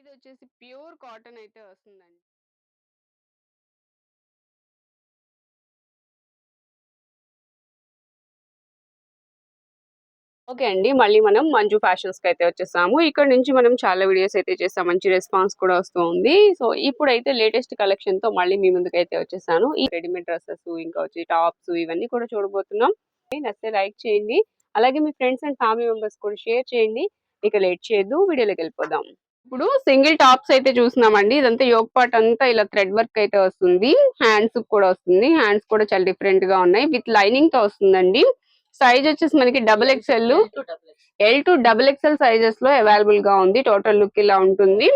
ఇది వచ్చేసి pure cotton అయితే వస్తుందండి. ఓకే అండి. మళ్ళీ మనం మంజు ఫ్యాషన్స్కి అయితే వచ్చేసాము. ఇక్కడ నుంచి మనం చాలా వీడియోస్ అయితే చేస్తాం మంచి రెస్పాన్స్ కూడా వస్తూ ఉంది. సో ఇప్పుడైతే లేటెస్ట్ కలెక్షన్తో మళ్ళీ మీ ముందుకు అయితే వచ్చేసాను. ఈ రెడీమేడ్ డ్రెస్సెస్ ఇంకా వచ్చి టాప్స్ ఇవన్నీ కూడా చూడబోతున్నాం. నచ్చితే లైక్ చేయండి. అలాగే మీ ఫ్రెండ్స్ అండ్ ఫ్యామిలీ మెంబర్స్ కూడా షేర్ చేయండి. ఇక లేట్ చేయొద్దు. వీడియోలోకి వెళ్ళిపోదాం. ఇప్పుడు సింగిల్ టాప్స్ అయితే చూస్తున్నామండి ఇదంతా యోగ్ పార్ట్ అంతా ఇలా థ్రెడ్ వర్క్ అయితే వస్తుంది. హ్యాండ్స్ కూడా వస్తుంది. హ్యాండ్స్ కూడా చాలా డిఫరెంట్గా ఉన్నాయి. విత్ లైనింగ్తో వస్తుందండి. సైజ్ వచ్చేసి మనకి double XL L to double XL. సైజెస్లో అవైలబుల్గా ఉంది. టోటల్ లుక్ ఇలా ఉంటుంది.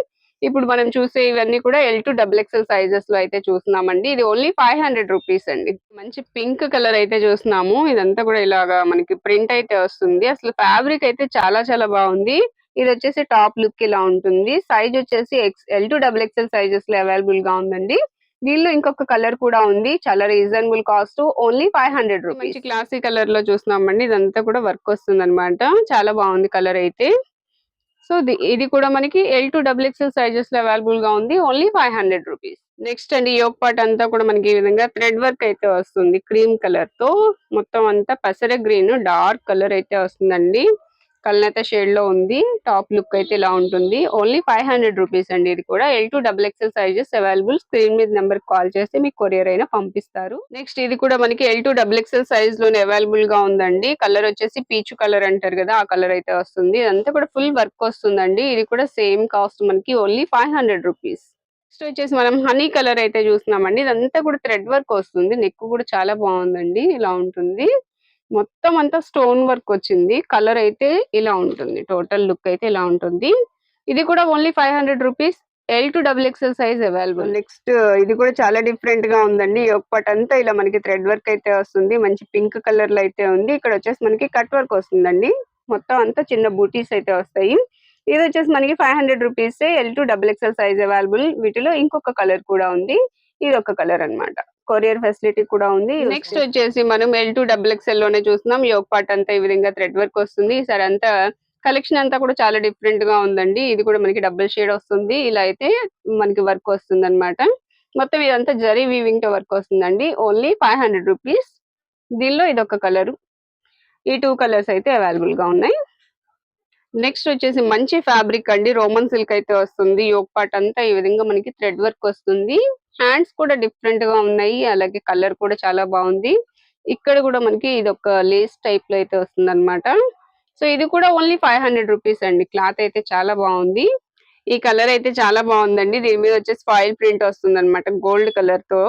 ఇప్పుడు మనం చూసే ఇవన్నీ కూడా ఎల్ టు డబుల్ ఎక్స్ఎల్ సైజెస్లో అయితే చూస్తున్నామండి. ఇది ఓన్లీ ఫైవ్ హండ్రెడ్ రూపీస్ అండి. మంచి పింక్ కలర్ అయితే చూస్తున్నాము. ఇదంతా కూడా ఇలాగా మనకి ప్రింట్ అయితే వస్తుంది. అసలు ఫ్యాబ్రిక్ అయితే చాలా చాలా బాగుంది. ఇది వచ్చేసి టాప్ లుక్ ఇలా ఉంటుంది. సైజ్ వచ్చేసి X L to double XL సైజెస్లో అవైలబుల్గా ఉందండి. దీనిలో ఇంకొక కలర్ కూడా ఉంది. చాలా reasonable cost only five hundred rupees classy కలర్లో చూస్తున్నామండి. ఇదంతా కూడా వర్క్ వస్తుంది అనమాట చాలా బాగుంది కలర్ అయితే. సో ఇది కూడా మనకి ఎల్ టు డబుల్ ఎక్స్ఎల్ సైజెస్లో అవైలబుల్గా ఉంది. Only five hundred rupees next అండి యోగ్ పార్ట్ అంతా కూడా మనకి ఈ విధంగా థ్రెడ్ వర్క్ అయితే వస్తుంది. క్రీమ్ కలర్తో మొత్తం అంతా పసర గ్రీన్ డార్క్ కలర్ అయితే వస్తుందండి. కల్నత షేడ్లో ఉంది. టాప్ లుక్ అయితే ఇలా ఉంటుంది. ఓన్లీ ఫైవ్ హండ్రెడ్ రూపీస్ అండి ఇది కూడా. L to double XL sizes available. Screen మీద నెంబర్ కాల్ చేస్తే మీకు కొరియర్ అయినా పంపిస్తారు. నెక్స్ట్ ఇది కూడా మనకి ఎల్ టు డబుల్ ఎక్స్ఎల్ సైజ్లోనే అవైలబుల్గా ఉందండి. కలర్ వచ్చేసి పీచు కలర్ అంటారు కదా ఆ కలర్ అయితే వస్తుంది. ఇదంతా కూడా ఫుల్ వర్క్ వస్తుందండి. ఇది కూడా సేమ్ కాస్ట్ మనకి only five hundred rupees. Next వచ్చేసి మనం హనీ కలర్ అయితే చూస్తున్నామండి. ఇదంతా కూడా థ్రెడ్ వర్క్ వస్తుంది. నెక్ కూడా చాలా బాగుందండి. ఇలా ఉంటుంది. మొత్తం అంతా స్టోన్ వర్క్ వచ్చింది. కలర్ అయితే ఇలా ఉంటుంది. టోటల్ లుక్ అయితే ఇలా ఉంటుంది. ఇది కూడా only five hundred rupees. L to double XL size available. Next ఇది కూడా చాలా డిఫరెంట్గా ఉందండి. ఒకటి అంతా ఇలా మనకి థ్రెడ్ వర్క్ అయితే వస్తుంది. మంచి పింక్ కలర్లో అయితే ఉంది. ఇక్కడ వచ్చేసి మనకి కట్ వర్క్ వస్తుందండి. మొత్తం అంతా చిన్న బూటీస్ అయితే వస్తాయి. ఇది వచ్చేసి మనకి five hundred rupees. L to double XL size available. వీటిలో ఇంకొక కలర్ కూడా ఉంది. ఇది ఒక కలర్ అన్నమాట. కొరియర్ ఫెసిలిటీ కూడా ఉంది. నెక్స్ట్ వచ్చేసి మనం ఎల్ టూ డబుల్ ఎక్స్ఎల్లోనే చూస్తున్నాం. యోగ్ పార్ట్ అంతా ఈ విధంగా థ్రెడ్ వర్క్ వస్తుంది. ఈసారి అంతా కలెక్షన్ అంతా కూడా చాలా డిఫరెంట్గా ఉందండి. ఇది కూడా మనకి డబుల్ షేడ్ వస్తుంది. ఇలా అయితే మనకి వర్క్ వస్తుంది అనమాట మొత్తం ఇదంతా జరీ వీవింగ్తో వర్క్ వస్తుందండి. ఓన్లీ ఫైవ్ హండ్రెడ్ రూపీస్ దీనిలో ఇది ఒక కలర్ ఈ టూ కలర్స్ అయితే అవైలబుల్గా ఉన్నాయి. నెక్స్ట్ వచ్చేసి మంచి ఫ్యాబ్రిక్ అండి. రోమన్ సిల్క్ అయితే వస్తుంది. యోగ్ పార్ట్ అంతా ఈ విధంగా మనకి థ్రెడ్ వర్క్ వస్తుంది. హ్యాండ్స్ కూడా డిఫరెంట్గా ఉన్నాయి. అలాగే కలర్ కూడా చాలా బాగుంది. ఇక్కడ కూడా మనకి ఇది ఒక లేస్ టైప్లో అయితే వస్తుంది అనమాట సో ఇది కూడా ఓన్లీ ఫైవ్ హండ్రెడ్ రూపీస్ అండి. క్లాత్ అయితే చాలా బాగుంది. ఈ కలర్ అయితే చాలా బాగుందండి. దీని మీద వచ్చేసి ఫాయిల్ ప్రింట్ వస్తుంది అనమాట గోల్డ్ కలర్తో.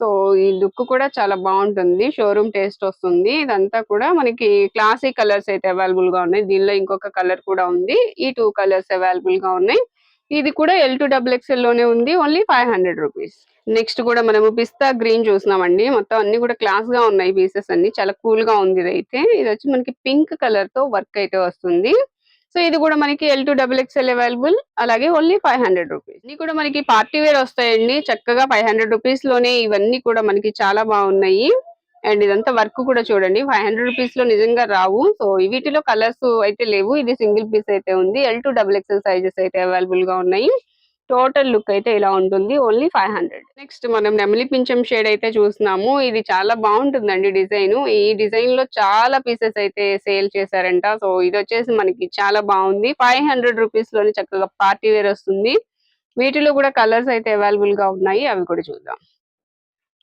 సో ఈ లుక్ కూడా చాలా బాగుంటుంది. షోరూమ్ టేస్ట్ వస్తుంది. ఇదంతా కూడా మనకి క్లాసిక్ కలర్స్ అయితే అవైలబుల్గా ఉన్నాయి. దీనిలో ఇంకొక కలర్ కూడా ఉంది. ఈ టూ కలర్స్ అవైలబుల్గా ఉన్నాయి. ఇది కూడా ఎల్ టు డబుల్ ఎక్స్ఎల్లోనే ఉంది only five hundred rupees next కూడా మనము పిస్తా గ్రీన్ చూసినామండి. మొత్తం అన్ని కూడా క్లాస్గా ఉన్నాయి పీసెస్ అన్ని. చాలా కూల్గా ఉంది ఇది అయితే ఇది వచ్చి మనకి పింక్ కలర్తో వర్క్ అయితే వస్తుంది. సో ఇది కూడా మనకి L to double XL available అలాగే ఓన్లీ ఫైవ్ హండ్రెడ్ రూపీస్ ఇది కూడా మనకి పార్టీ వేర్ వస్తాయండి. చక్కగా ఫైవ్ హండ్రెడ్ రూపీస్లోనే ఇవన్నీ కూడా మనకి చాలా బాగున్నాయి. అండ్ ఇదంతా వర్క్ కూడా చూడండి. ఫైవ్ హండ్రెడ్ రూపీస్లో నిజంగా రావు. సో వీటిలో కలర్స్ అయితే లేవు. ఇది సింగిల్ పీస్ అయితే ఉంది. L to double XL sizes అయితే అవైలబుల్గా ఉన్నాయి. టోటల్ లుక్ అయితే ఇలా ఉంటుంది. ఓన్లీ ఫైవ్ హండ్రెడ్ నెక్స్ట్ మనం నెమలి పింఛం షేడ్ అయితే చూస్తున్నాము. ఇది చాలా బాగుంటుందండి డిజైన్ ఈ డిజైన్లో చాలా పీసెస్ అయితే సేల్ చేశారంట. సో ఇది వచ్చేసి మనకి చాలా బాగుంది. ఫైవ్ హండ్రెడ్ రూపీస్లోనే చక్కగా పార్టీ వేర్ వస్తుంది. వీటిలో కూడా కలర్స్ అయితే అవైలబుల్గా ఉన్నాయి. అవి కూడా చూద్దాం.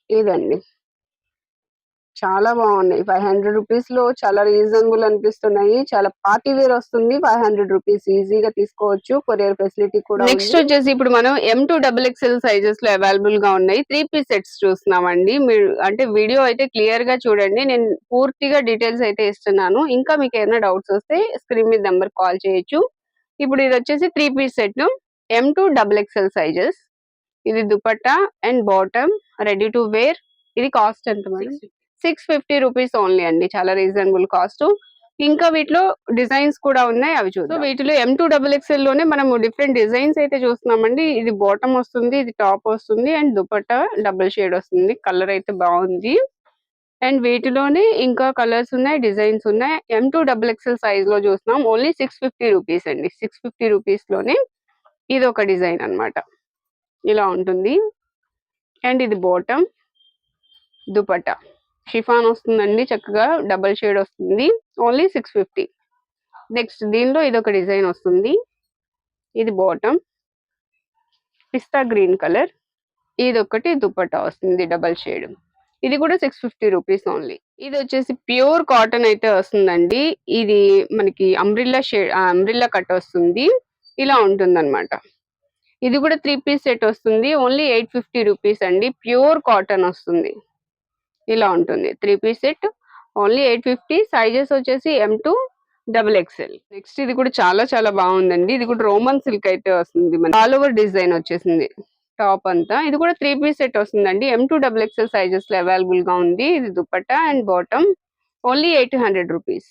ఇదండి. చాలా బాగున్నాయి. ఫైవ్ హండ్రెడ్ రూపీస్లో చాలా రీజనబుల్ అనిపిస్తున్నాయి. చాలా పార్టీ వేర్ వస్తుంది. ఫైవ్ హండ్రెడ్ రూపీస్ ఈజీగా తీసుకోవచ్చు. కొరియర్ ఫెసిలిటీ కూడా నెక్స్ట్ వచ్చేసి ఇప్పుడు మనం ఎం టూ డబుల్ ఎక్స్ఎల్ సైజెస్లో అవైలబుల్గా ఉన్నాయి. త్రీ పీస్ సెట్స్ చూస్తున్నామండి. మీరు అంటే వీడియో అయితే క్లియర్గా చూడండి. నేను పూర్తిగా డీటెయిల్స్ అయితే ఇస్తున్నాను. ఇంకా మీకు ఏమైనా డౌట్స్ వస్తే స్క్రీన్ మీద నెంబర్ కాల్ చేయొచ్చు. ఇప్పుడు ఇది వచ్చేసి three piece set M to double XL sizes. ఇది dupatta and bottom. Ready to wear. ఇది కాస్ట్ ఎంత madam? Six fifty rupees only అండి. చాలా రీజనబుల్ కాస్ట్. ఇంకా వీటిలో డిజైన్స్ కూడా ఉన్నాయి అవి చూద్దాం. వీటిలో ఎం టూ డబుల్ ఎక్స్ఎల్లోనే మనం డిఫరెంట్ డిజైన్స్ అయితే చూస్తున్నామండి. ఇది బాటమ్ వస్తుంది ఇది టాప్ వస్తుంది అండ్ దుపట్టా డబుల్ షేడ్ వస్తుంది. కలర్ అయితే బాగుంది. అండ్ వీటిలోనే ఇంకా కలర్స్ ఉన్నాయి డిజైన్స్ ఉన్నాయి. ఎం టూ డబుల్ ఎక్స్ఎల్ సైజ్లో చూస్తున్నాం. ఓన్లీ సిక్స్ ఫిఫ్టీ రూపీస్ అండి. సిక్స్ ఫిఫ్టీ రూపీస్లోనే ఇది ఒక డిజైన్ అన్నమాట. ఇలా ఉంటుంది. అండ్ ఇది బాటమ్ దుపట్టా. షిఫాన్ వస్తుందండి చక్కగా డబల్ షేడ్ వస్తుంది. Only six fifty. నెక్స్ట్ దీనిలో ఇది ఒక డిజైన్ వస్తుంది. ఇది బాటమ్. పిస్తా గ్రీన్ కలర్. ఇది ఒకటి దుపట్టా వస్తుంది డబల్ షేడ్. ఇది కూడా సిక్స్ ఫిఫ్టీ రూపీస్ ఓన్లీ. ఇది వచ్చేసి ప్యూర్ కాటన్ అయితే వస్తుందండి. ఇది మనకి అంబ్రిల్లా షేడ్ అంబ్రిల్లా కట్ వస్తుంది. ఇలా ఉంటుంది ఇది కూడా త్రీ పీస్ సెట్ వస్తుంది. ఓన్లీ ఎయిట్ ఫిఫ్టీ రూపీస్ అండి. ప్యూర్ కాటన్ వస్తుంది. ఇలా ఉంటుంది. Three piece set only eight fifty sizes వచ్చేసి M to double XL next ఇది కూడా చాలా చాలా బాగుందండి. ఇది కూడా రోమన్ సిల్క్ అయితే వస్తుంది ఆల్ ఓవర్ డిజైన్ వచ్చేసింది. టాప్ అంతా. ఇది కూడా త్రీ పీస్ సెట్ వస్తుందండి. ఎం టూ డబుల్ ఎక్స్ఎల్ సైజెస్లో అవైలబుల్గా ఉంది. ఇది dupatta and bottom only eight hundred rupees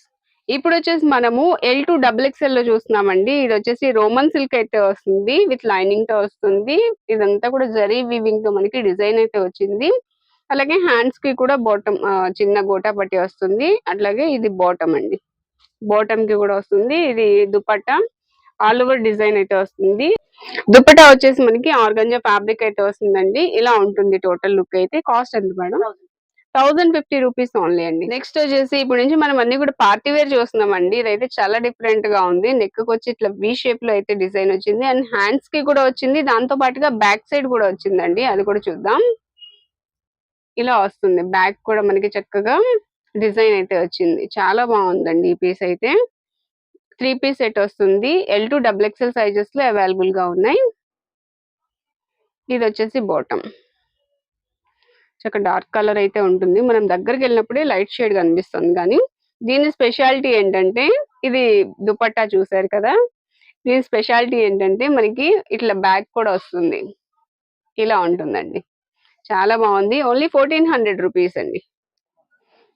ఇప్పుడు వచ్చేసి మనము ఎల్ టు డబుల్ ఎక్స్ఎల్లో చూస్తున్నామండి. ఇది వచ్చేసి రోమన్ సిల్క్ అయితే వస్తుంది. విత్ లైనింగ్తో వస్తుంది. ఇదంతా కూడా జరీ వీవింగ్తో మనకి డిజైన్ అయితే వచ్చింది. అలాగే హ్యాండ్స్కి కూడా బాటమ్ చిన్న గోటా పట్టి వస్తుంది. అట్లాగే ఇది బాటమ్ అండి. బాటమ్కి కూడా వస్తుంది. ఇది దుపట్టా. ఆల్ ఓవర్ డిజైన్ అయితే వస్తుంది. దుపట్టా వచ్చేసి మనకి ఆర్గంజా ఫ్యాబ్రిక్ అయితే వస్తుందండి. ఇలా ఉంటుంది టోటల్ లుక్ అయితే. కాస్ట్ ఎంత madam thousand fifty rupees only అండి. నెక్స్ట్ వచ్చేసి ఇప్పుడు నుంచి మనం అన్ని కూడా పార్టీ వేర్ చూస్తున్నాం అండి ఇదైతే చాలా డిఫరెంట్గా ఉంది. నెక్ వచ్చి ఇట్లా వి షేప్లో అయితే డిజైన్ వచ్చింది. అండ్ హ్యాండ్స్కి కూడా వచ్చింది. దాంతో పాటుగా బ్యాక్ సైడ్ కూడా వచ్చిందండి. అది కూడా చూద్దాం. ఇలా వస్తుంది. బ్యాక్ కూడా మనకి చక్కగా డిజైన్ అయితే వచ్చింది. చాలా బాగుందండి ఈ పీస్ అయితే. త్రీ పీస్ సెట్ వస్తుంది. ఎల్ టు డబుల్ ఎక్స్ఎల్ సైజెస్లో అవైలబుల్గా ఉన్నాయి. ఇది వచ్చేసి బాటమ్. చక్క డార్క్ కలర్ అయితే ఉంటుంది. మనం దగ్గరికి వెళ్ళినప్పుడే లైట్ షేడ్ కనిపిస్తుంది కానీ దీని స్పెషాలిటీ ఏంటంటే ఇది దుపట్టా చూసారు కదా? దీని స్పెషాలిటీ ఏంటంటే మనకి ఇట్లా బ్యాక్ కూడా వస్తుంది. ఇలా ఉంటుందండి. చాలా బాగుంది. ఓన్లీ ఫోర్టీన్ హండ్రెడ్ రూపీస్ అండి.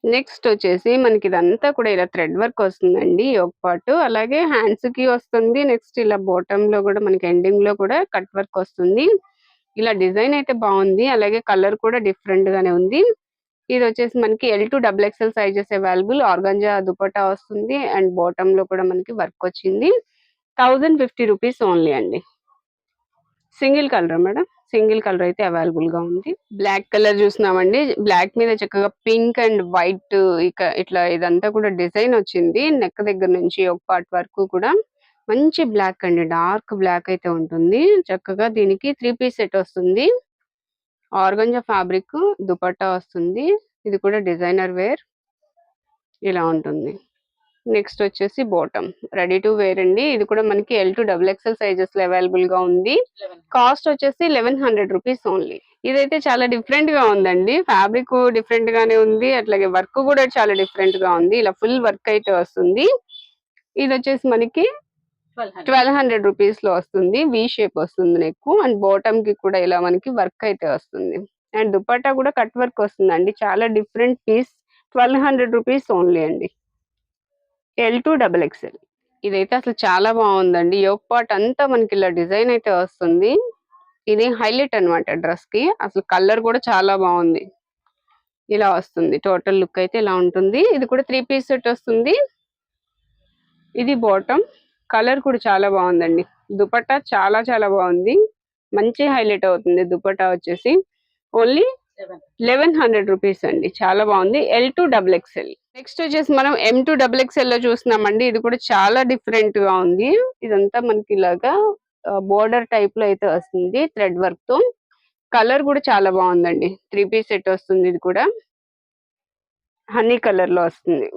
నెక్స్ట్ వచ్చేసి మనకి ఇదంతా కూడా ఇలా థ్రెడ్ వర్క్ వస్తుందండి. ఒక పాటు అలాగే హ్యాండ్స్కి వస్తుంది. నెక్స్ట్ ఇలా బాటమ్లో కూడా మనకి ఎండింగ్లో కూడా కట్ వర్క్ వస్తుంది. ఇలా డిజైన్ అయితే బాగుంది. అలాగే కలర్ కూడా డిఫరెంట్ గానే ఉంది. ఇది వచ్చేసి మనకి L to double XL sizes available organza dupatta వస్తుంది. అండ్ బాటమ్లో కూడా మనకి వర్క్ వచ్చింది. థౌజండ్ ఫిఫ్టీ రూపీస్ ఓన్లీ అండి. Single colour madam? Single colour అయితే అవైలబుల్గా ఉంది. బ్లాక్ కలర్ చూస్తున్నామండి. బ్లాక్ మీద చక్కగా పింక్ అండ్ వైట్ ఇక ఇట్లా ఇదంతా కూడా డిజైన్ వచ్చింది. నెక్ దగ్గర నుంచి ఒక పార్ట్ వరకు కూడా మంచి బ్లాక్ అండి. డార్క్ బ్లాక్ అయితే ఉంటుంది. చక్కగా దీనికి త్రీ పీస్ సెట్ వస్తుంది. ఆర్గంజా ఫ్యాబ్రిక్ దుపట్టా వస్తుంది. ఇది కూడా డిజైనర్ వేర్. ఇలా ఉంటుంది. నెక్స్ట్ వచ్చేసి బాటమ్ రెడీ టు వేర్ అండి. ఇది కూడా మనకి ఎల్ టు డబుల్ ఎక్స్ఎల్ సైజెస్లో అవైలబుల్గా ఉంది. కాస్ట్ వచ్చేసి లెవెన్ హండ్రెడ్ రూపీస్ ఓన్లీ ఇదైతే చాలా డిఫరెంట్గా ఉందండి. ఫ్యాబ్రిక్ డిఫరెంట్ గానే ఉంది. అట్లాగే వర్క్ కూడా చాలా డిఫరెంట్గా ఉంది. ఇలా ఫుల్ వర్క్ అయితే వస్తుంది. ఇది వచ్చేసి మనకి ట్వెల్వ్ హండ్రెడ్ రూపీస్లో వస్తుంది. వి షేప్ వస్తుంది నెక్ అండ్ బాటమ్కి కూడా ఇలా మనకి వర్క్ అయితే వస్తుంది. అండ్ దుపట్టా కూడా కట్ వర్క్ వస్తుందండి. చాలా different piece twelve hundred rupees only అండి. ఎల్ టు డబల్ ఎక్స్ఎల్ ఇదైతే అసలు చాలా బాగుందండి. యోగ్ పాట్ అంతా మనకి ఇలా డిజైన్ అయితే వస్తుంది. ఇది హైలైట్ అన్నమాట డ్రెస్కి అసలు కలర్ కూడా చాలా బాగుంది. ఇలా వస్తుంది. టోటల్ లుక్ అయితే ఇలా ఉంటుంది. ఇది కూడా త్రీ పీస్ సెట్ వస్తుంది. ఇది బాటమ్. కలర్ కూడా చాలా బాగుందండి. దుపట్టా చాలా చాలా బాగుంది. మంచి హైలైట్ అవుతుంది దుపట్టా వచ్చేసి. ఓన్లీ లెవెన్ హండ్రెడ్ రూపీస్ అండి. చాలా బాగుంది. L to double XL next వచ్చేసి మనం ఎం టూ డబుల్ ఎక్స్ఎల్లో చూస్తున్నామండి. ఇది కూడా చాలా డిఫరెంట్గా ఉంది. ఇదంతా మనకి ఇలాగా బోర్డర్ టైప్లో అయితే వస్తుంది థ్రెడ్ వర్క్తో. కలర్ కూడా చాలా బాగుందండి. త్రీ పీస్ సెట్ వస్తుంది ఇది కూడా. హనీ కలర్లో వస్తుంది.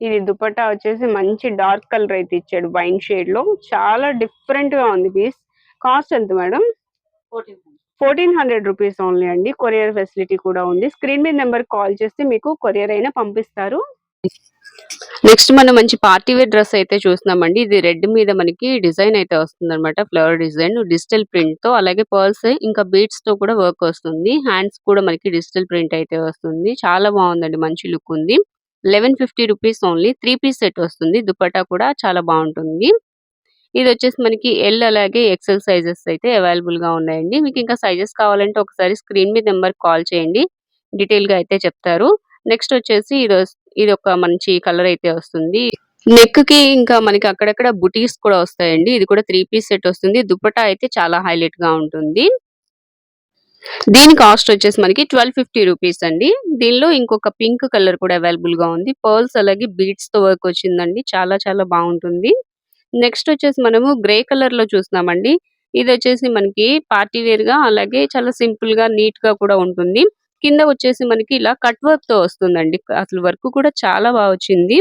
ఇది దుపట్టా వచ్చేసి మంచి డార్క్ కలర్ అయితే ఇచ్చాడు వైన్ షేడ్లో. చాలా డిఫరెంట్గా ఉంది పీస్ కాస్ట్ ఎంత madam? Fourteen fourteen hundred rupees only అండి. కొరియర్ ఫెసిలిటీ కూడా ఉంది. స్క్రీన్ మీద నెంబర్ కాల్ చేస్తే మీకు కొరియర్ అయినా పంపిస్తారు. నెక్స్ట్ మనం మంచి పార్టీ వేర్ డ్రెస్ అయితే చూస్తున్నామండి. ఇది రెడ్ మీద మనకి డిజైన్ అయితే వస్తుంది అనమాట ఫ్లవర్ డిజైన్ డిజిటల్ ప్రింట్తో అలాగే పర్ల్స్ ఇంకా బీట్స్తో కూడా వర్క్ వస్తుంది. హ్యాండ్స్ కూడా మనకి డిజిటల్ ప్రింట్ అయితే వస్తుంది. చాలా బాగుందండి. మంచి లుక్ ఉంది. Eleven fifty rupees only three piece set వస్తుంది. దుపట్టా కూడా చాలా బాగుంటుంది. ఇది వచ్చేసి మనకి ఎల్ అలాగే ఎక్సెల్ సైజెస్ అయితే అవైలబుల్గా ఉన్నాయండి. మీకు ఇంకా సైజెస్ కావాలంటే ఒకసారి స్క్రీన్ మీద నెంబర్ కాల్ చేయండి. డీటెయిల్గా అయితే చెప్తారు. నెక్స్ట్ వచ్చేసి ఇది ఇది ఒక మంచి కలర్ అయితే వస్తుంది. నెక్కి ఇంకా మనకి అక్కడక్కడ బుటీస్ కూడా వస్తాయండి. ఇది కూడా త్రీ పీస్ సెట్ వస్తుంది. దుపట్టా అయితే చాలా హైలైట్గా ఉంటుంది. దీని కాస్ట్ వచ్చేసి మనకి ట్వెల్వ్ ఫిఫ్టీ రూపీస్ అండి. దీనిలో ఇంకొక పింక్ కలర్ కూడా అవైలబుల్గా ఉంది. పర్ల్స్ అలాగే బీడ్స్తో వర్క్ వచ్చిందండి. చాలా చాలా బాగుంటుంది. నెక్స్ట్ వచ్చేసి మనము గ్రే కలర్లో చూస్తున్నామండి. ఇది వచ్చేసి మనకి పార్టీ వేర్గా అలాగే చాలా సింపుల్గా నీట్గా కూడా ఉంటుంది. కింద వచ్చేసి మనకి ఇలా కట్ వర్క్తో వస్తుందండి. అసలు వర్క్ కూడా చాలా బాగా వచ్చింది.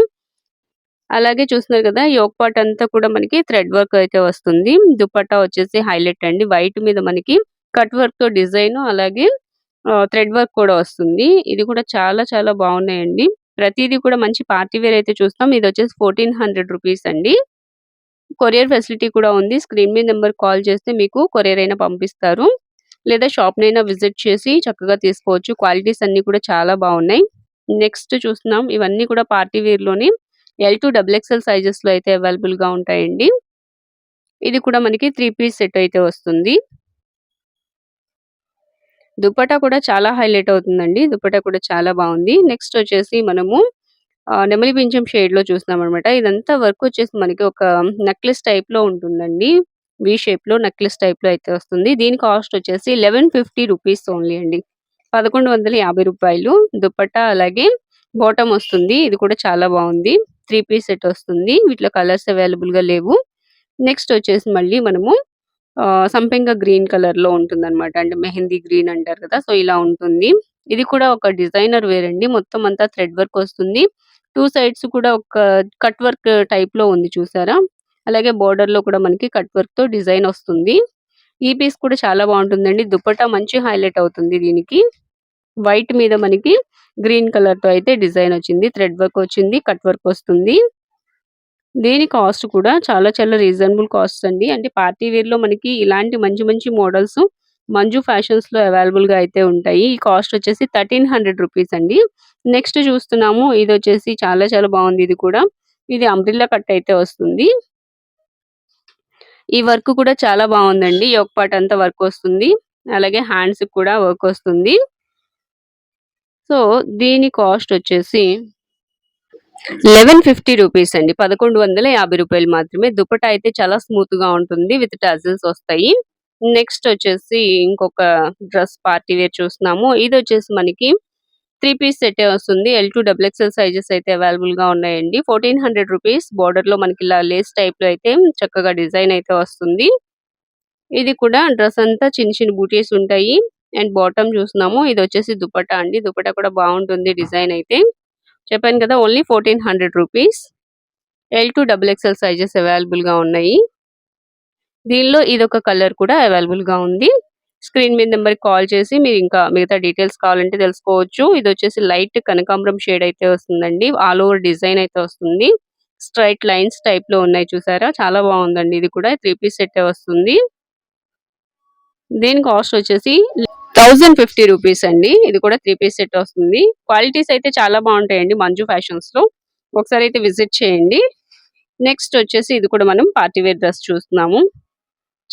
అలాగే చూస్తున్నారు కదా యోక్ పాట్ అంతా కూడా మనకి థ్రెడ్ వర్క్ అయితే వస్తుంది. దుపట్టా వచ్చేసి హైలైట్ అండి. వైట్ మీద మనకి కట్ వర్క్తో డిజైన్ అలాగే థ్రెడ్ వర్క్ కూడా వస్తుంది. ఇది కూడా చాలా చాలా బాగున్నాయండి. ప్రతిదీ కూడా మంచి పార్టీ వేర్ అయితే చూస్తాం. ఇది వచ్చేసి ఫోర్టీన్ హండ్రెడ్ రూపీస్ అండి. కొరియర్ ఫెసిలిటీ కూడా ఉంది. స్క్రీన్ మీద నెంబర్ కాల్ చేస్తే మీకు కొరియర్ అయినా పంపిస్తారు. లేదా షాప్నైనా విజిట్ చేసి చక్కగా తీసుకోవచ్చు. క్వాలిటీస్ అన్ని కూడా చాలా బాగున్నాయి. నెక్స్ట్ చూస్తున్నాం. ఇవన్నీ కూడా పార్టీ వేర్లోని ఎల్ టు డబుల్ ఎక్స్ఎల్ సైజెస్లో అయితే అవైలబుల్గా ఉంటాయండి. ఇది కూడా మనకి త్రీ పీస్ సెట్ అయితే వస్తుంది. దుపటా కూడా చాలా హైలైట్ అవుతుందండి. దుపటా కూడా చాలా బాగుంది. నెక్స్ట్ వచ్చేసి మనము నెమలి పింఛం షేడ్లో చూస్తున్నాం అనమాట ఇదంతా వర్క్ వచ్చేసి మనకి ఒక నెక్లెస్ టైప్లో ఉంటుందండి. వి షేప్లో నెక్లెస్ టైప్లో అయితే వస్తుంది. దీని కాస్ట్ వచ్చేసి లెవెన్ ఫిఫ్టీ రూపీస్ ఓన్లీ అండి. పదకొండు వందల యాభై రూపాయలు. దుపట్టా అలాగే బాటమ్ వస్తుంది. ఇది కూడా చాలా బాగుంది. త్రీ పీస్ సెట్ వస్తుంది. వీటిలో కలర్స్ అవైలబుల్గా లేవు. నెక్స్ట్ వచ్చేసి మళ్ళీ మనము సంపెంగ గ్రీన్ కలర్లో ఉంటుంది అనమాట అంటే మెహందీ గ్రీన్ అంటారు కదా సో ఇలా ఉంటుంది. ఇది కూడా ఒక డిజైనర్ వేర్ అండి. మొత్తం అంతా థ్రెడ్ వర్క్ వస్తుంది. టూ సైడ్స్ కూడా ఒక కట్ వర్క్ టైప్లో ఉంది చూసారా? అలాగే బోర్డర్లో కూడా మనకి కట్ వర్క్తో డిజైన్ వస్తుంది. ఈ పీస్ కూడా చాలా బాగుంటుందండి. దుపట్టా మంచి హైలైట్ అవుతుంది దీనికి. వైట్ మీద మనకి గ్రీన్ కలర్తో అయితే డిజైన్ వచ్చింది. థ్రెడ్ వర్క్ వచ్చింది. కట్ వర్క్ వస్తుంది. దీని కాస్ట్ కూడా చాలా చాలా రీజనబుల్ కాస్ట్ అండి. అంటే పార్టీ వేర్లో మనకి ఇలాంటి మంచి మంచి మోడల్స్ మంజు ఫ్యాషన్స్లో అవైలబుల్గా అయితే ఉంటాయి. ఈ కాస్ట్ వచ్చేసి థర్టీన్ హండ్రెడ్ రూపీస్ అండి. నెక్స్ట్ చూస్తున్నాము. ఇది వచ్చేసి చాలా చాలా బాగుంది ఇది కూడా. ఇది అంబ్రిల్లా కట్ అయితే వస్తుంది. ఈ వర్క్ కూడా చాలా బాగుందండి. ఒక పార్ట్ అంతా వర్క్ వస్తుంది. అలాగే హ్యాండ్స్ కూడా వర్క్ వస్తుంది. సో దీని కాస్ట్ వచ్చేసి లెవెన్ ఫిఫ్టీ రూపీస్ అండి. పదకొండు వందల యాభై రూపాయలు మాత్రమే. దుపట అయితే చాలా స్మూత్గా ఉంటుంది. విత్ టజల్స్ వస్తాయి. నెక్స్ట్ వచ్చేసి ఇంకొక డ్రెస్ పార్టీ వేర్ చూస్తున్నాము. ఇది వచ్చేసి మనకి త్రీ పీస్ సెట్ వస్తుంది. L to double XL sizes అయితే అవైలబుల్గా ఉన్నాయండి. ఫోర్టీన్ హండ్రెడ్ రూపీస్ బార్డర్లో మనకి ఇలా లేస్ టైప్లో అయితే చక్కగా డిజైన్ అయితే వస్తుంది. ఇది కూడా డ్రెస్ అంతా చిన్న చిన్న బూటీస్ ఉంటాయి. అండ్ బాటమ్ చూస్తున్నాము. ఇది వచ్చేసి దుపట్టా అండి. దుపట్టా కూడా బాగుంటుంది డిజైన్ అయితే. చెప్పాను కదా only fourteen hundred rupees L to double XL sizes అవైలబుల్గా ఉన్నాయి. దీనిలో ఇది ఒక కలర్ కూడా అవైలబుల్గా ఉంది. స్క్రీన్ మీద నెంబర్ కాల్ చేసి మీరు ఇంకా మిగతా డీటెయిల్స్ కావాలంటే తెలుసుకోవచ్చు. ఇది వచ్చేసి లైట్ కనకాంబరం షేడ్ అయితే వస్తుందండి. ఆల్ ఓవర్ డిజైన్ అయితే వస్తుంది. స్ట్రైట్ లైన్స్ టైప్లో ఉన్నాయి చూసారా? చాలా బాగుందండి. ఇది కూడా త్రీ పీస్ సెట్ వస్తుంది. దీని కాస్ట్ వచ్చేసి థౌజండ్ ఫిఫ్టీ రూపీస్ అండి. ఇది కూడా త్రీ పీస్ సెట్ వస్తుంది. క్వాలిటీస్ అయితే చాలా బాగుంటాయండి మంజు ఫ్యాషన్స్లో. ఒకసారి అయితే విజిట్ చేయండి. నెక్స్ట్ వచ్చేసి ఇది కూడా మనం పార్టీ వేర్ డ్రెస్ చూస్తున్నాము.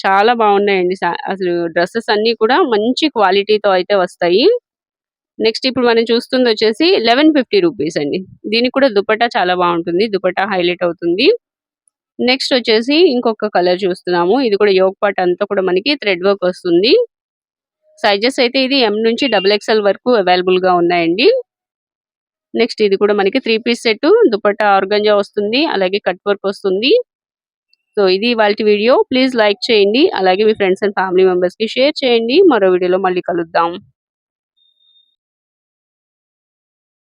చాలా బాగున్నాయండి అసలు డ్రెస్సెస్ అన్ని కూడా మంచి క్వాలిటీతో అయితే వస్తాయి. నెక్స్ట్ ఇప్పుడు మనం చూస్తుంది వచ్చేసి లెవెన్ ఫిఫ్టీ రూపీస్ అండి. దీనికి కూడా దుపట్టా చాలా బాగుంటుంది దుపట్టా హైలైట్ అవుతుంది. నెక్స్ట్ వచ్చేసి ఇంకొక కలర్ చూస్తున్నాము. ఇది కూడా యోగ్ పాట్ అంతా కూడా మనకి థ్రెడ్ వర్క్ వస్తుంది. సైజెస్ అయితే ఇది ఎం నుంచి డబుల్ ఎక్స్ఎల్ వరకు అవైలబుల్గా ఉన్నాయండి. నెక్స్ట్ ఇది కూడా మనకి three piece set dupatta organza వస్తుంది అలాగే కట్ వర్క్ వస్తుంది. సో ఇది వాళ్ళ వీడియో. ప్లీజ్ లైక్ చేయండి. అలాగే మీ ఫ్రెండ్స్ అండ్ ఫ్యామిలీ మెంబర్స్కి షేర్ చేయండి. మరో వీడియోలో మళ్ళీ కలుద్దాం.